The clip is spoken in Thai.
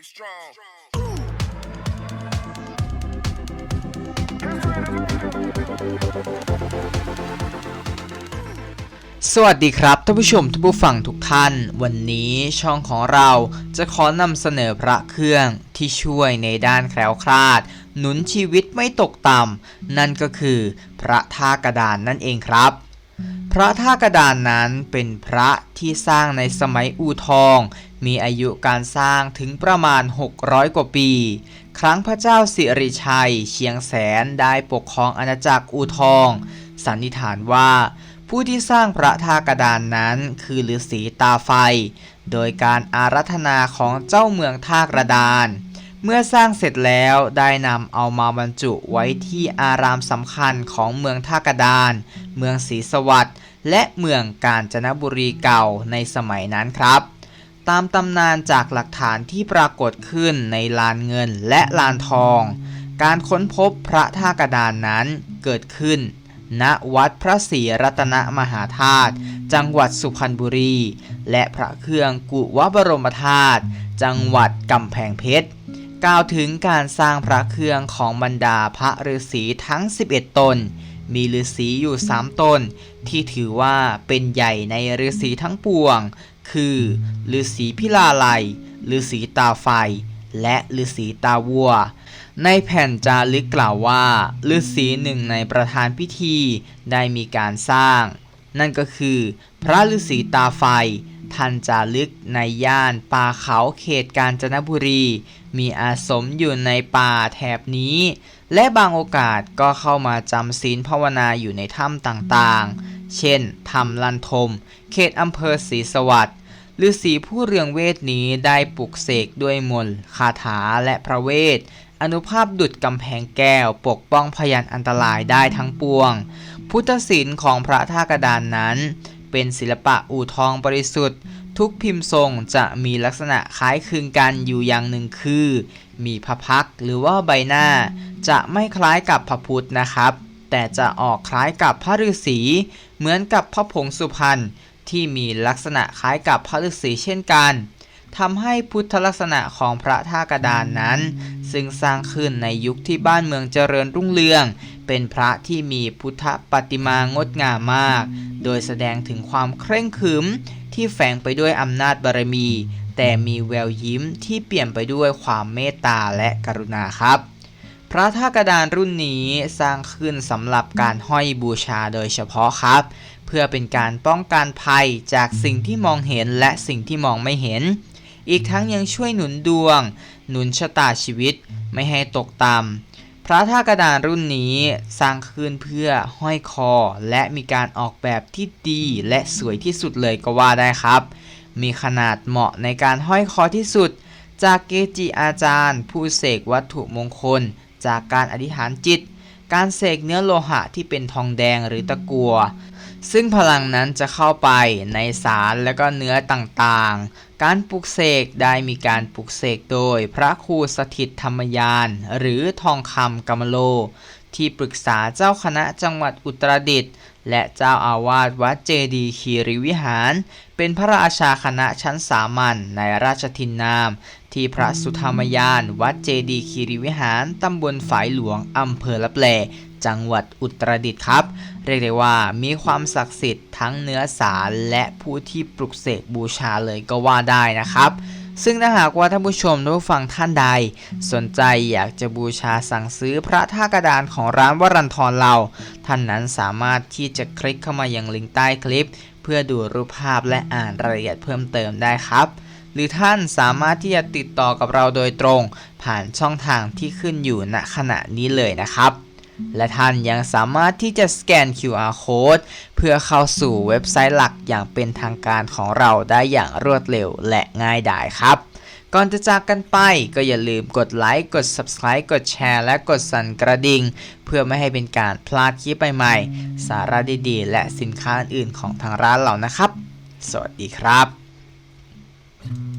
You strong. สวัสดีครับท่านผู้ชมท่านผู้ฟังทุกท่าน วันนี้ช่องของเราจะขอนำเสนอพระเครื่องที่ช่วยในด้านแคล้วคลาด หนุนชีวิตไม่ตกต่ำนั่นก็คือพระท่ากระดานนั่นเองครับ พระท่ากระดานนั้นเป็นพระที่สร้างในสมัยอู่ทอง มีอายุการสร้างถึงประมาณ 600 กว่าปี ครั้งพระเจ้าสิริชัย เชียงแสนได้ปกครองอาณาจักรอู่ทอง สันนิษฐานว่า ผู้ที่สร้างพระท่ากระดานนั้นคือฤาษีตาไฟ โดยการอารัธนาของเจ้าเมืองท่ากระดาน เมื่อสร้างเสร็จแล้วได้นำเอามาบรรจุไว้ที่อารามสำคัญของเมืองท่ากระดาน เมืองศรีสวัสดิ์และเมืองกาญจนบุรีเก่าในสมัยนั้นครับ ตามตำนานจากหลักฐานที่ปรากฏขึ้นในลานเงินและลานทอง การค้นพบพระท่ากระดานนั้นเกิดขึ้น ณวัดพระศรีรัตนมหาธาตุจังหวัดสุพรรณบุรี และพระเครื่องกุวบรมธาตุจังหวัดกำแพงเพชร กล่าวถึงการสร้างพระเครื่องของบรรดาพระฤาษีทั้ง 11 ตน มีฤาษีอยู่ 3 ตน ที่ถือว่าเป็นใหญ่ในฤาษีทั้งปวง คือฤาษีพิลาไลยฤาษีตาไฟ และฤาษีตาวัว ในแผ่นจารึกกล่าวว่าฤาษีหนึ่งในประธานพิธีได้มีการสร้าง นั่นก็คือ พระฤาษีตาไฟท่านจารึกในย่านป่าเขาเขตกาญจนบุรี มีอาสมอยู่ในป่าแถบนี้ และบางโอกาสก็เข้ามาจำศีลภาวนาอยู่ในถ้ำต่างๆ เช่นถ้ำลันทม เขตอำเภอศรีสวัสดิ์ฤาษีผู้เรืองเวทนี้ได้ปลุกเสกด้วยมนต์คาถาและพระเวท อนุภาพดุดกำแพงแก้วปกป้องพยันอันตรายได้ทั้งปวง พุทธศิลป์ของพระท่ากระดานนั้น เป็นศิลปะอู่ทองบริสุทธิ์ ทุกพิมพ์ทรงจะมีลักษณะคล้ายคลึงกันอยู่อย่างหนึ่งคือ มีพระพักหรือว่าใบหน้า จะไม่คล้ายกับพระพุทธนะครับ แต่จะออกคล้ายกับพระฤาษี เหมือนกับพระผงสุพรรณที่มีลักษณะคล้ายกับพระฤาษีเช่นกันทำให้พุทธลักษณะของพระท่ากระดานนั้น ซึ่งสร้างขึ้นในยุคที่บ้านเมืองเจริญรุ่งเรือง เป็นพระที่มีพุทธปฏิมางดงามมาก โดยแสดงถึงความเคร่งขรึม ที่แฝงไปด้วยอำนาจบารมี แต่มีแววยิ้มที่เปลี่ยนไปด้วยความเมตตาและกรุณาครับ พระท่ากระดานรุ่นนี้สร้างขึ้นสำหรับการห้อยบูชาโดยเฉพาะครับ เพื่อเป็นการป้องกันภัยจากสิ่งที่มองเห็นและสิ่งที่มองไม่เห็น อีกทั้งยังช่วยหนุนดวง หนุนชะตาชีวิต ไม่ให้ตกต่ำ ระท่ากระดานรุ่นนี้สร้างขึ้นเพื่อห้อยคอ และมีการออกแบบที่ดีและสวยที่สุดเลยก็ว่าได้ครับ มีขนาดเหมาะในการห้อยคอที่สุด จากเกจิอาจารย์ ผู้เสกวัตถุมงคล จากการอธิษฐานจิต การเสกเนื้อโลหะที่เป็นทองแดงหรือตะกัว ซึ่งพลังนั้นจะเข้าไปในสารและก็เนื้อต่างๆ การปลุกเสกได้มีการปลุกเสกโดยพระครูสถิตธรรมยาน หรือทองคำกัมโล ที่ปรึกษาเจ้าคณะจังหวัดอุตรดิตถ์และเจ้าอาวาสวัดเจดีคีรีวิหาร เป็นพระราชาคณะชั้นสามัญในราชทินนาม ที่พระสุธรรมยาน วัดเจดีคีรีวิหาร ตำบลฝายหลวง อำเภอละแปลจังหวัดอุตรดิตถ์ครับ เรียกได้ว่ามีความศักดิ์สิทธิ์ทั้งเนื้อสารและผู้ที่ปลุกเสกบูชาเลยก็ว่าได้นะครับ ซึ่งถ้าหากว่าท่านผู้ชมท่านผู้ฟังท่านใด สนใจอยากจะบูชาสั่งซื้อพระท่ากระดานของร้านวรันทรเรา ท่านนั้นสามารถที่จะคลิกเข้ามายังลิงก์ใต้คลิป เพื่อดูรูปภาพและอ่านรายละเอียดเพิ่มเติมได้ครับ หรือท่านสามารถที่จะติดต่อกับเราโดยตรง ผ่านช่องทางที่ขึ้นอยู่ณขณะนี้เลยนะครับ และท่านยังสามารถที่จะสแกน QR code เพื่อเข้าสู่เว็บไซต์หลักอย่างเป็นทางการของเราได้อย่างรวดเร็วและง่ายดายครับ ก่อนจะจากกันไปก็อย่าลืมกดไลค์ กด Subscribe กดแชร์ และกดสั่นกระดิ่ง เพื่อไม่ให้เป็นการพลาดคลิปใหม่ๆ สาระดีๆ และสินค้าอื่นๆของทางร้านเรานะครับ สวัสดีครับ